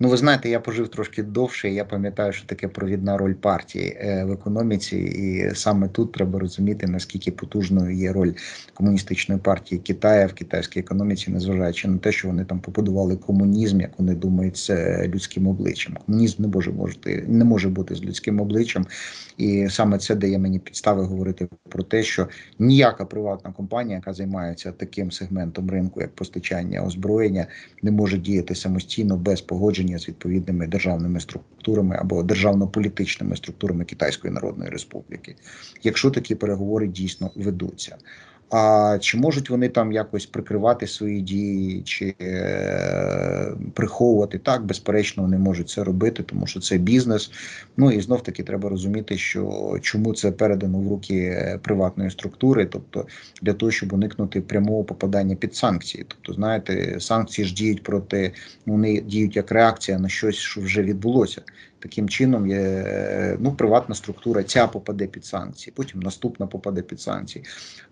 Ну, ви знаєте, я пожив трошки довше. і Я пам'ятаю, що таке провідна роль партії е, в економіці, і саме тут треба розуміти наскільки потужною є роль комуністичної партії Китаю в китайській економіці, незважаючи на те, що вони там побудували комунізм, як вони думають, це людським обличчям. Комунізм не може бути, не може бути з людським обличчям, і саме це дає мені підстави говорити про те, що ніяка приватна компанія, яка займається таким сегментом ринку, як постачання озброєння, не може діяти самостійно без погодження з відповідними державними структурами або державно-політичними структурами Китайської Народної Республіки, якщо такі переговори дійсно ведуться. А чи можуть вони там якось прикривати свої дії, чи е, приховувати так? Безперечно, вони можуть це робити, тому що це бізнес. Ну і знов таки треба розуміти, що чому це передано в руки е, приватної структури, тобто для того, щоб уникнути прямого попадання під санкції. Тобто, знаєте, санкції ж діють проти, вони діють як реакція на щось, що вже відбулося. Таким чином, є е, ну, приватна структура ця попаде під санкції, потім наступна попаде під санкції.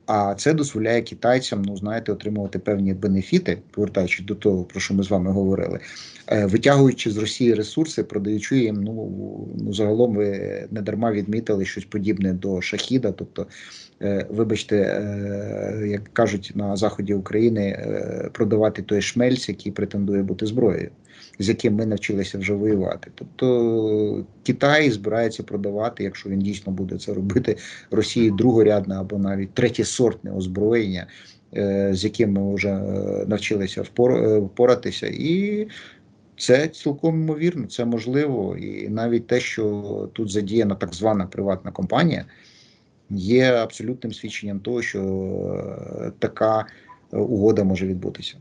А це дозволяє китайцям, ну знаєте, отримувати певні бенефіти, повертаючись до того, про що ми з вами говорили, е, витягуючи з Росії ресурси, продаючи їм. Ну ну загалом ви не дарма відмітили щось подібне до шахіда. Тобто, е, вибачте, е, як кажуть на заході України, продавати той шмельц, який претендує бути зброєю. З яким ми навчилися вже воювати, тобто Китай збирається продавати, якщо він дійсно буде це робити, Росії другорядне або навіть третєсортне озброєння, з яким ми вже навчилися впоратися, і це цілком ймовірно, це можливо, і навіть те, що тут задіяна так звана приватна компанія, є абсолютним свідченням того, що така угода може відбутися.